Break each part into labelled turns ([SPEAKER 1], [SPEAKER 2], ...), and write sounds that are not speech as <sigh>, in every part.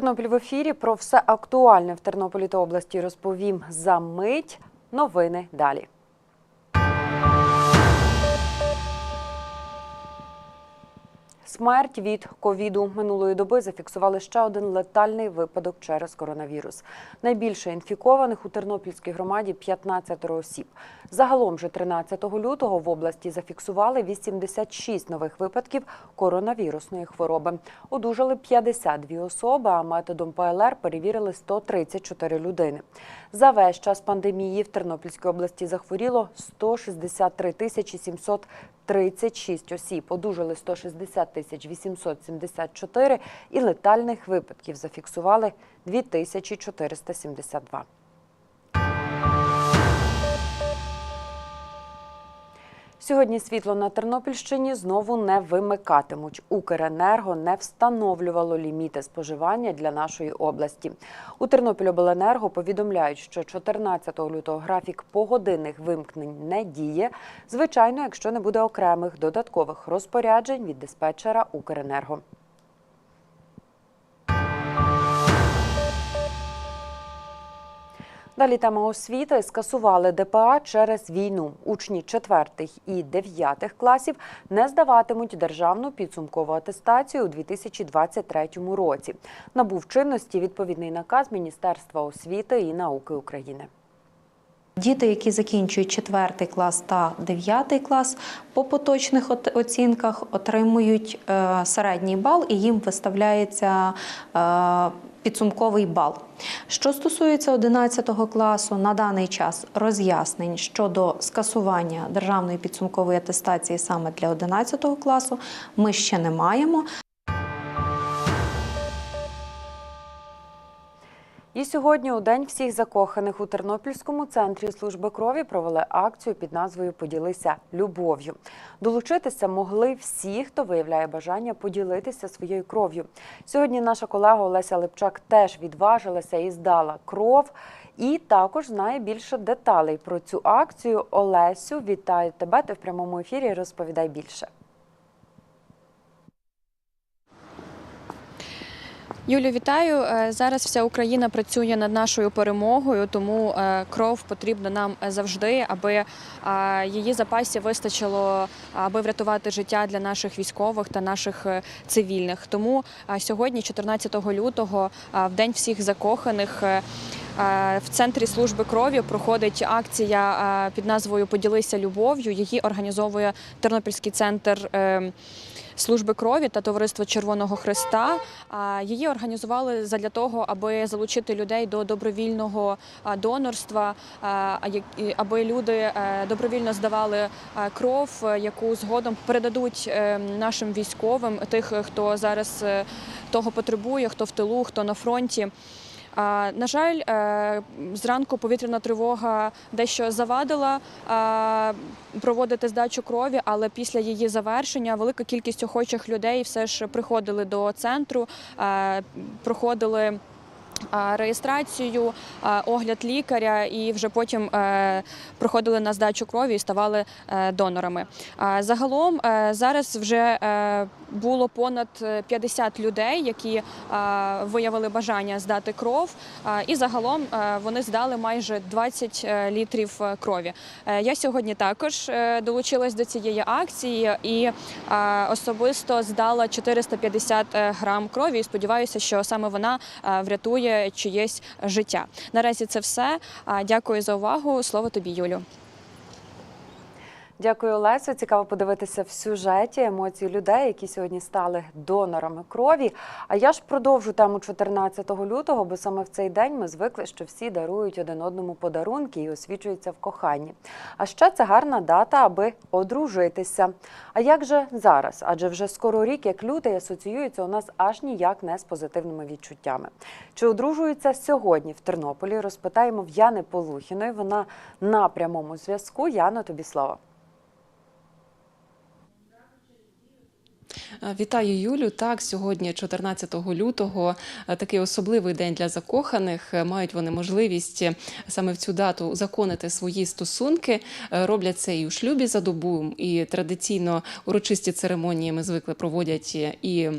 [SPEAKER 1] Тернопіль в ефірі про все актуальне в Тернополі та області розповім за мить. Новини далі. Смерть від ковіду минулої доби зафіксували ще один летальний випадок через коронавірус. Найбільше інфікованих у Тернопільській громаді 15 осіб. Загалом же 13 лютого в області зафіксували 86 нових випадків коронавірусної хвороби. Одужали 52 особи, а методом ПЛР перевірили 134 людини. За весь час пандемії в Тернопільській області захворіло 163 тисячі 736 осіб, одужали 160 тисяч 874 і летальних випадків зафіксували 2472. Сьогодні світло на Тернопільщині знову не вимикатимуть. Укренерго не встановлювало ліміти споживання для нашої області. У Тернопільобленерго повідомляють, що 14 лютого графік погодинних вимкнень не діє. Звичайно, якщо не буде окремих додаткових розпоряджень від диспетчера Укренерго. Далі тема освіти скасували ДПА через війну. Учні 4 і 9 класів не здаватимуть державну підсумкову атестацію у 2023 році. Набув чинності відповідний наказ Міністерства освіти і науки України.
[SPEAKER 2] Діти, які закінчують 4 клас та 9 клас, по поточних от- оцінках отримують е, середній бал і їм виставляється е, підсумковий бал. Що стосується 11 класу, на даний час роз'яснень щодо скасування державної підсумкової атестації саме для 11 класу ми ще не маємо.
[SPEAKER 1] І сьогодні, у день всіх закоханих у Тернопільському центрі служби крові, провели акцію під назвою Поділися любов'ю. Долучитися могли всі, хто виявляє бажання поділитися своєю кров'ю. Сьогодні наша колега Олеся Липчак теж відважилася і здала кров. І також знає більше деталей про цю акцію. Олесю, вітаю тебе. Ти в прямому ефірі. Розповідай більше.
[SPEAKER 3] Юлю, вітаю. Е, Зараз вся Україна працює над нашою перемогою, тому е, кров потрібна нам завжди, аби е, її запасів вистачило, аби врятувати життя для наших військових та наших е, цивільних. Тому е, сьогодні, 14 лютого, е, в день всіх закоханих. Е, В центрі служби крові проходить акція е, під назвою Поділися любов'ю. Її організовує Тернопільський центр е, служби крові та товариство Червоного Христа. Її організували задля того, аби залучити людей до добровільного донорства, аби люди добровільно здавали кров, яку згодом передадуть нашим військовим, тих, хто зараз того потребує, хто в тилу, хто на фронті. На жаль, е, зранку повітряна тривога дещо завадила проводити здачу крові, але після її завершення велика кількість охочих людей все ж приходили до центру, е, проходили. Реєстрацію, огляд лікаря, і вже потім е, проходили на здачу крові і ставали е, донорами. Загалом е, зараз вже було понад е, 50 людей, які виявили бажання здати кров, і загалом вони здали майже 20 е, літрів крові. Я сьогодні також долучилась до цієї акції і особисто здала 450 грам крові. І сподіваюся, що саме вона врятує чиєсь життя. Наразі це все. Дякую за увагу. Слово тобі, Юлю.
[SPEAKER 1] Дякую, Олесю. Цікаво подивитися в сюжеті емоції людей, які сьогодні стали донорами крові. А я ж продовжу тему 14 лютого, бо саме в цей день ми звикли, що всі дарують один одному подарунки і освічуються в коханні. А ще це гарна дата, аби одружитися. А як же зараз? Адже вже скоро рік, як лютий, асоціюється у нас аж ніяк не з позитивними відчуттями. Чи одружуються сьогодні в Тернополі? Розпитаємо в Яни Полухіної. Вона на прямому зв'язку. Яно, тобі слово.
[SPEAKER 4] Вітаю Юлю. Так, сьогодні, 14 лютого, е, такий особливий день для закоханих. Е, Мають вони можливість е, саме в цю дату законити свої стосунки. Е, Роблять це і у шлюбі за добу, і традиційно урочисті церемонії ми звикли проводять е, і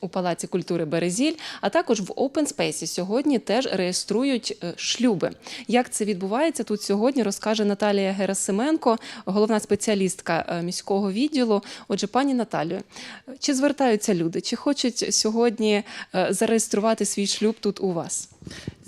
[SPEAKER 4] у Палаці культури Березіль, а також в Open Space сьогодні теж реєструють е, шлюби. Як це відбувається тут сьогодні, розкаже Наталія Герасименко, головна спеціалістка е, міського відділу. Отже, пані Наталію, чи звертаються люди, чи хочуть сьогодні е, зареєструвати свій шлюб тут у вас?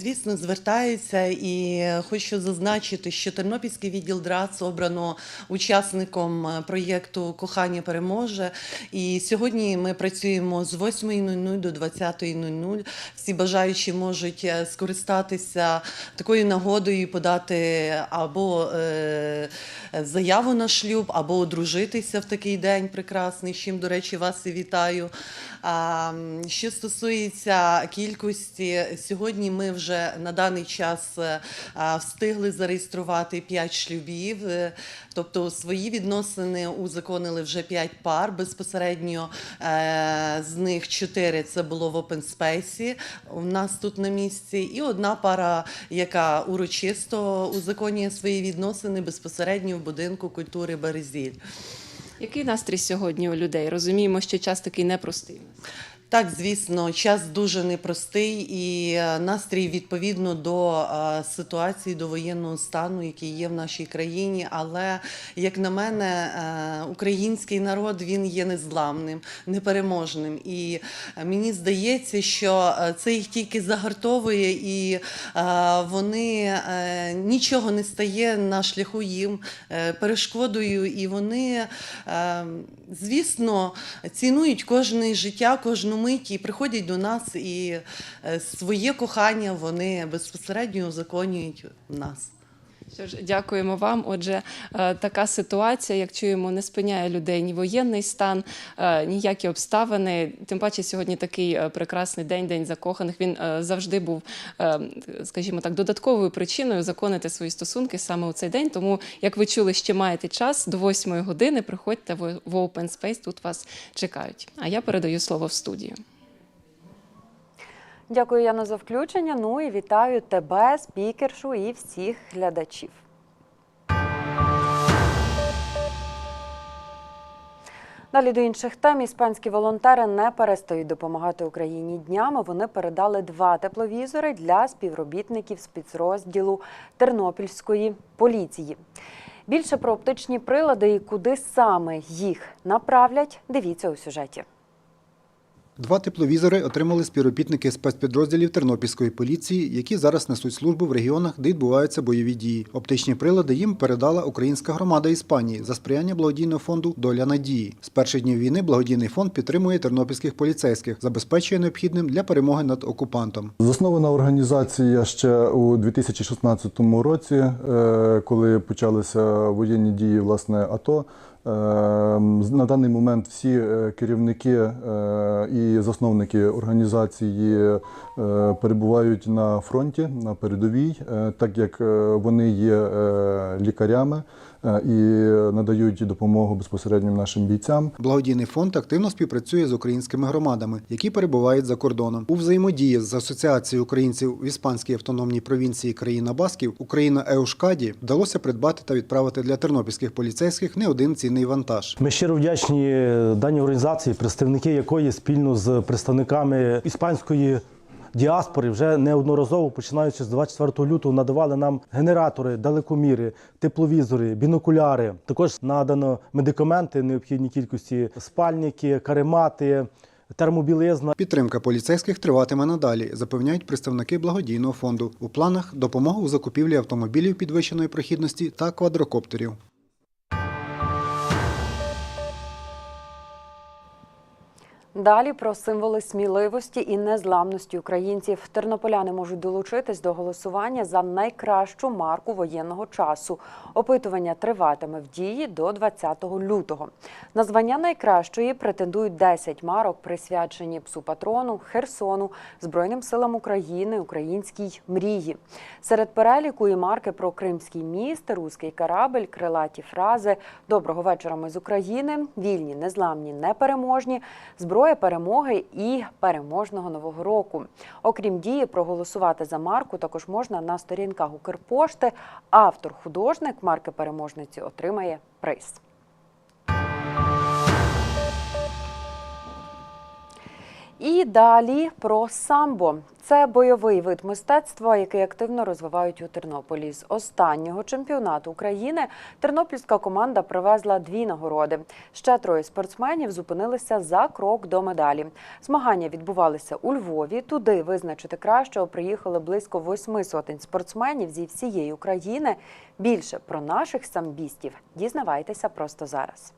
[SPEAKER 5] Звісно, звертаються і хочу зазначити, що Тернопільський відділ ДРАЦ обрано учасником е, проєкту Кохання переможе. І сьогодні ми працюємо з 8.00 до 20.00. Всі бажаючі можуть е, скористатися такою нагодою подати або е, заяву на шлюб, або одружитися в такий день прекрасний, чим, до речі, вас і вітаю. Що стосується кількості, сьогодні ми вже на даний час е, встигли зареєструвати 5 шлюбів, е, тобто свої відносини узаконили вже 5 пар. Безпосередньо е, з них 4 це було в Open Space у нас тут на місці, і одна пара, яка урочисто узаконює свої відносини безпосередньо в будинку культури Березіль.
[SPEAKER 4] Який настрій сьогодні у людей? Розуміємо, що час такий непростий.
[SPEAKER 5] Так, звісно, час дуже непростий і е, настрій відповідно до е, ситуації, до воєнного стану, який є в нашій країні. Але як на мене, е, український народ він є незламним, непереможним. І мені здається, що це їх тільки загартовує, і вони нічого не стає на шляху їм перешкодою, і вони, звісно, цінують кожне життя, кожну мить і приходять до нас, і е, своє кохання вони безпосередньо узаконюють в нас.
[SPEAKER 4] Що ж, дякуємо вам. Отже, е, така ситуація, як чуємо, не спиняє людей ні воєнний стан, е, ніякі обставини. Тим паче, сьогодні такий е, прекрасний день, день закоханих. Він завжди був, скажімо так, додатковою причиною законити свої стосунки саме у цей день. Тому, як ви чули, ще маєте час до 8 години. Приходьте в Open Space, тут вас чекають. А я передаю слово в студію.
[SPEAKER 1] Дякую, Яно, за включення. Ну і вітаю тебе, спікершу і всіх глядачів. Далі до інших тем іспанські волонтери не перестають допомагати Україні днями. Вони передали два тепловізори для співробітників спецрозділу Тернопільської поліції. Більше про оптичні прилади і куди саме їх направлять, дивіться у сюжеті.
[SPEAKER 6] Два тепловізори отримали співробітники спецпідрозділів Тернопільської поліції, які зараз несуть службу в регіонах, де відбуваються бойові дії. Оптичні прилади їм передала українська громада Іспанії за сприяння благодійного фонду Доля надії. З перших днів війни благодійний фонд підтримує тернопільських поліцейських, забезпечує необхідним для перемоги над окупантом.
[SPEAKER 7] Заснована організація ще у 2016 році, е, коли почалися воєнні дії власне АТО. Е, На даний момент всі е, керівники е, і засновники організації е, перебувають на фронті на передовій, так як вони є лікарями і надають допомогу безпосередньо нашим бійцям.
[SPEAKER 6] Благодійний фонд активно співпрацює з українськими громадами, які перебувають за кордоном. У взаємодії з Асоціацією українців в іспанській автономній провінції країна Басків Україна Еушкаді вдалося придбати та відправити для тернопільських поліцейських не один цінний вантаж.
[SPEAKER 8] Ми щиро вдячні даній організації, представники якої спільно з представниками іспанської діаспори вже неодноразово, починаючи з 24 лютого, надавали нам генератори, далекоміри, тепловізори, бінокуляри. Також надано медикаменти необхідній кількості, спальники, каремати, термобілизна.
[SPEAKER 6] Підтримка поліцейських триватиме надалі, запевняють представники благодійного фонду. У планах допомога у закупівлі автомобілів підвищеної прохідності та квадрокоптерів.
[SPEAKER 1] Далі про символи сміливості і незламності українців. Тернополяни можуть долучитись до голосування за найкращу марку воєнного часу. Опитування триватиме в дії до 20 лютого. На звання найкращої претендують 10 марок, присвячені псу патрону, Херсону, Збройним силам України, українській мрії. Серед переліку і марки про Кримський міст, руський корабель, крилаті фрази Доброго вечора. Ми з України, вільні, незламні, непереможні, зброя перемоги і переможного нового року. Окрім дії, проголосувати за марку також можна на сторінках Укрпошти. Автор, художник марки переможниці отримає приз. І далі про самбо. Це бойовий вид мистецтва, який активно розвивають у Тернополі. З останнього чемпіонату України тернопільська команда привезла дві нагороди. Ще троє спортсменів зупинилися за крок до медалі. Змагання відбувалися у Львові. Туди визначити кращого приїхали близько восьми сотень спортсменів зі всієї України. Більше про наших самбістів дізнавайтеся просто зараз.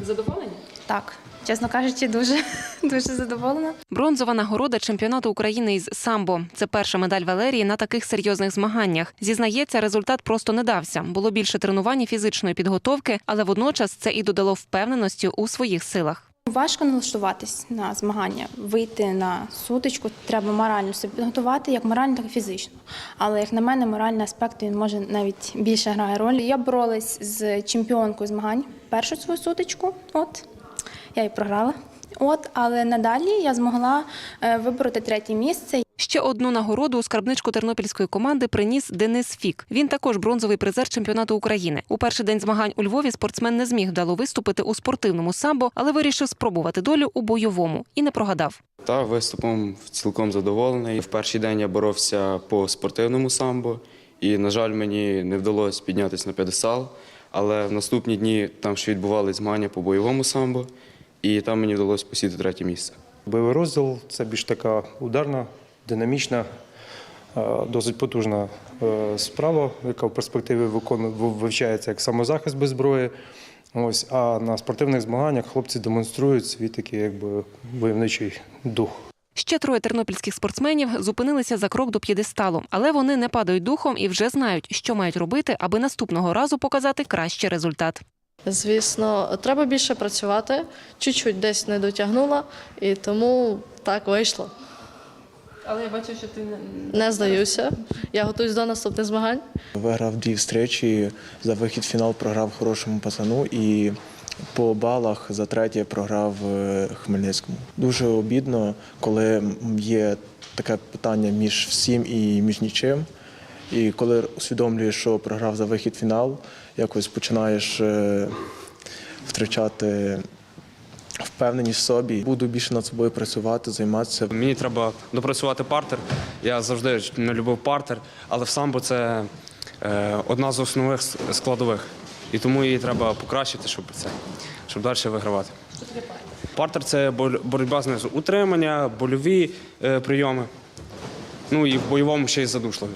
[SPEAKER 4] Задоволені?
[SPEAKER 9] Так, чесно кажучи, дуже <laughs> дуже задоволена.
[SPEAKER 10] Бронзова нагорода чемпіонату України із самбо. Це перша медаль Валерії на таких серйозних змаганнях. Зізнається, результат просто не дався. Було більше тренувань і фізичної підготовки, але водночас це і додало впевненості у своїх силах.
[SPEAKER 9] Важко налаштуватись на змагання, вийти на сутичку. Треба морально себе підготувати, як морально, так і фізично. Але як на мене, моральний аспект він може навіть більше грає роль. Я боролась з чемпіонкою змагань першу свою сутичку. От я і програла. От, але надалі я змогла е, вибороти третє місце.
[SPEAKER 10] Ще одну нагороду у скарбничку тернопільської команди приніс Денис Фік. Він також бронзовий призер чемпіонату України. У перший день змагань у Львові спортсмен не зміг вдало виступити у спортивному самбо, але вирішив спробувати долю у бойовому і не прогадав.
[SPEAKER 11] Та виступом цілком задоволений. В перший день я боровся по спортивному самбо, і, на жаль, мені не вдалося піднятися на п'єдестал. Але в наступні дні там ще відбували змагання по бойовому самбо, і там мені вдалося посіти третє місце.
[SPEAKER 12] Бойовий розділ це більш така ударна, динамічна, е, досить потужна е, справа, яка в перспективі вивчається як самозахист без зброї. Ось, а на спортивних змаганнях хлопці демонструють свій такий якби войовничий дух.
[SPEAKER 10] Ще троє тернопільських спортсменів зупинилися за крок до п'єдесталу, але вони не падають духом і вже знають, що мають робити, аби наступного разу показати кращий результат.
[SPEAKER 13] Звісно, треба більше працювати, чуть-чуть десь не дотягнула, і тому так вийшло.
[SPEAKER 4] Але я бачу, що ти не
[SPEAKER 13] Не здаюся. Я готуюсь до наступних змагань.
[SPEAKER 14] Виграв дві встречі, за вихід в фінал програв хорошому пацану і по балах за третє програв е, Хмельницькому. Дуже обідно, коли є таке питання між всім і між нічим. І коли усвідомлюєш, що програв за вихід в фінал, якось починаєш е, втрачати впевненість в собі. Буду більше над собою працювати, займатися.
[SPEAKER 11] Мені треба допрацювати партер. Я завжди не любив партер, але в самбо це е, одна з основних складових. І тому її треба покращити, щоб це, щоб далі вигравати. Партер це боротьба знизу. Утримання, больові е, прийоми. Ну і в бойовому ще й задушливі.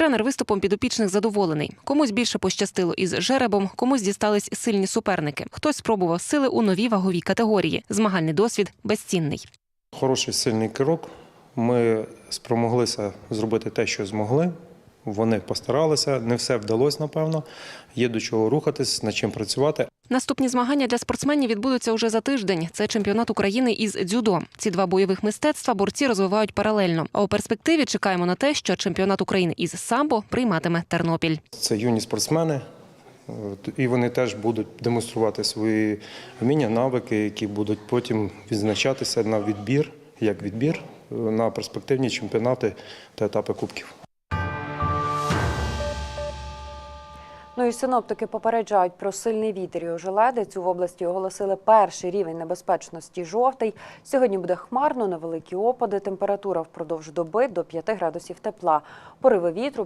[SPEAKER 10] Тренер виступом підопічних задоволений. Комусь більше пощастило із жеребом, комусь дістались сильні суперники. Хтось спробував сили у новій ваговій категорії. Змагальний досвід безцінний.
[SPEAKER 12] Хороший сильний кирок. Ми спромоглися зробити те, що змогли. Вони постаралися, не все вдалося, напевно. Є до чого рухатись, над чим працювати.
[SPEAKER 10] Наступні змагання для спортсменів відбудуться уже за тиждень. Це чемпіонат України із дзюдо. Ці два бойових мистецтва борці розвивають паралельно. А у перспективі чекаємо на те, що чемпіонат України із самбо прийматиме Тернопіль.
[SPEAKER 12] Це юні спортсмени, і вони теж будуть демонструвати свої вміння, навики, які будуть потім відзначатися на відбір, як відбір е, на перспективні чемпіонати та етапи кубків.
[SPEAKER 1] І синоптики попереджають про сильний вітер і ожеледицю. В області оголосили перший рівень небезпечності жовтий. Сьогодні буде хмарно, невеликі опади. Температура впродовж доби до 5 градусів тепла. Пориви вітру